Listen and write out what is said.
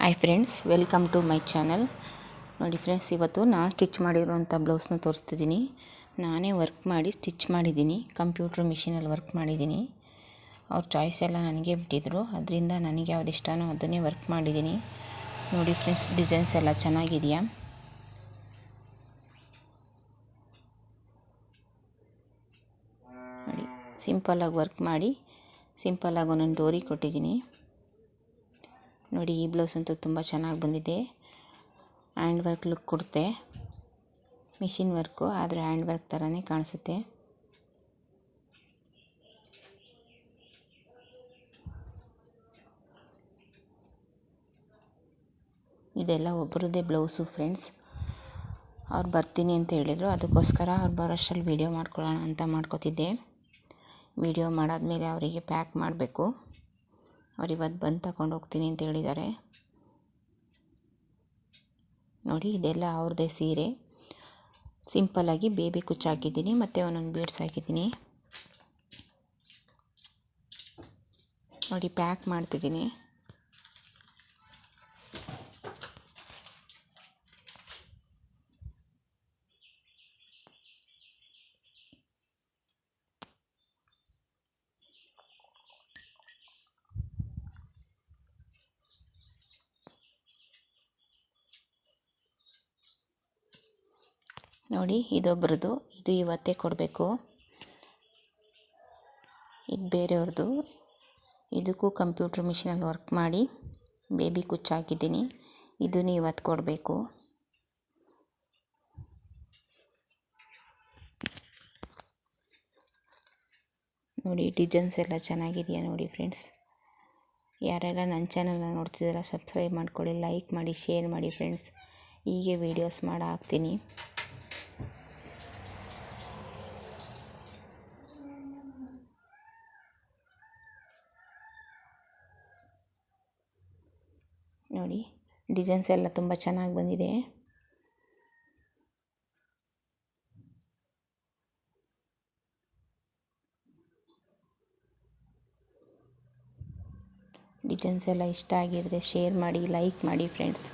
Hi friends welcome to my channel ನೋಡಿ friends ಇವತ್ತು ನಾನು ಸ್ಟಿಚ್ ಮಾಡಿರುವಂಥ ಬ್ಲೌಸ್ನ ತೋರಿಸ್ತಿದ್ದೀನಿ. ನಾನೇ ವರ್ಕ್ ಮಾಡಿ ಸ್ಟಿಚ್ ಮಾಡಿದ್ದೀನಿ. ಕಂಪ್ಯೂಟ್ರ್ ಮಿಷಿನಲ್ಲಿ ವರ್ಕ್ ಮಾಡಿದ್ದೀನಿ. ಅವ್ರ ಚಾಯ್ಸ್ ಎಲ್ಲ ನನಗೆ ಬಿಟ್ಟಿದ್ರು. ಅದರಿಂದ ನನಗೆ ಯಾವ್ದು ಇಷ್ಟನೋ ಅದನ್ನೇ ವರ್ಕ್ ಮಾಡಿದ್ದೀನಿ. ನೋಡಿ ಫ್ರೆಂಡ್ಸ್ ಡಿಸೈನ್ಸ್ ಎಲ್ಲ ಚೆನ್ನಾಗಿದೆಯಾ? ನೋಡಿ ಸಿಂಪಲ್ಲಾಗಿ ವರ್ಕ್ ಮಾಡಿ ಸಿಂಪಲ್ಲಾಗಿ ಒಂದೊಂದು ಡೋರಿ ಕೊಟ್ಟಿದ್ದೀನಿ. ನೋಡಿ, ಈ ಬ್ಲೌಸ್ ಅಂತೂ ತುಂಬ ಚೆನ್ನಾಗಿ ಬಂದಿದೆ. ಹ್ಯಾಂಡ್ ವರ್ಕ್ ಲುಕ್ ಕೊಡುತ್ತೆ. ಮಿಷಿನ್ ವರ್ಕು, ಆದರೆ ಹ್ಯಾಂಡ್ ವರ್ಕ್ ಥರನೇ ಕಾಣಿಸುತ್ತೆ. ಇದೆಲ್ಲ ಒಬ್ಬರದ್ದೇ ಬ್ಲೌಸು, ಫ್ರೆಂಡ್ಸ್. ಅವ್ರು ಬರ್ತೀನಿ ಅಂತ ಹೇಳಿದರು. ಅದಕ್ಕೋಸ್ಕರ ಅವ್ರು ಬರೋಷ್ಟರಲ್ಲಿ ವೀಡಿಯೋ ಮಾಡ್ಕೊಳ್ಳೋಣ ಅಂತ ಮಾಡ್ಕೋತಿದ್ದೆ. ವೀಡಿಯೋ ಮಾಡಾದಮೇಲೆ ಅವರಿಗೆ ಪ್ಯಾಕ್ ಮಾಡಬೇಕು. ಅವ್ರು ಇವತ್ತು ಬಂದು ತಗೊಂಡು ಹೋಗ್ತೀನಿ ಅಂತ ಹೇಳಿದ್ದಾರೆ. ನೋಡಿ, ಇದೆಲ್ಲ ಅವ್ರದ್ದೇ ಸೀರೆ. ಸಿಂಪಲ್ಲಾಗಿ ಬೇಬಿ ಕುಚ್ಚು ಹಾಕಿದ್ದೀನಿ, ಮತ್ತು ಒಂದೊಂದು ಬೀಡ್ಸ್ ಹಾಕಿದ್ದೀನಿ. ನೋಡಿ ಪ್ಯಾಕ್ ಮಾಡ್ತಿದ್ದೀನಿ. ನೋಡಿ ಇದೊಬ್ಬರದು ಇದು ಇವತ್ತೇ ಕೊಡಬೇಕು. ಇದು ಬೇರೆಯವ್ರದ್ದು ಇದಕ್ಕೂ ಕಂಪ್ಯೂಟ್ರ್ ಮಿಷಿನಲ್ಲಿ ವರ್ಕ್ ಮಾಡಿ, ಬೇಬಿ ಕುಚ್ಚಾಕಿದ್ದೀನಿ ಇದನ್ನು ಇವತ್ತು ಕೊಡಬೇಕು. ನೋಡಿ, ಡಿಸೈನ್ಸ್ ಎಲ್ಲ ಚೆನ್ನಾಗಿದೆಯಾ ನೋಡಿ ಫ್ರೆಂಡ್ಸ್. ಯಾರೆಲ್ಲ ನನ್ನ ಚಾನಲ್ನ ನೋಡ್ತಿದ್ದೀರ, ಸಬ್ಸ್ಕ್ರೈಬ್ ಮಾಡ್ಕೊಳ್ಳಿ, ಲೈಕ್ ಮಾಡಿ, ಶೇರ್ ಮಾಡಿ ಫ್ರೆಂಡ್ಸ್. ಹೀಗೆ ವೀಡಿಯೋಸ್ ಮಾಡಿ ಹಾಕ್ತೀನಿ ನೋಡಿ. ಡಿಸೈನ್ಸ್ ಎಲ್ಲ ತುಂಬ ಚೆನ್ನಾಗಿ ಬಂದಿದೆ. ಡಿಸೈನ್ಸ್ ಎಲ್ಲ ಇಷ್ಟ ಆಗಿದರೆ ಶೇರ್ ಮಾಡಿ ಲೈಕ್ ಮಾಡಿ ಫ್ರೆಂಡ್ಸ್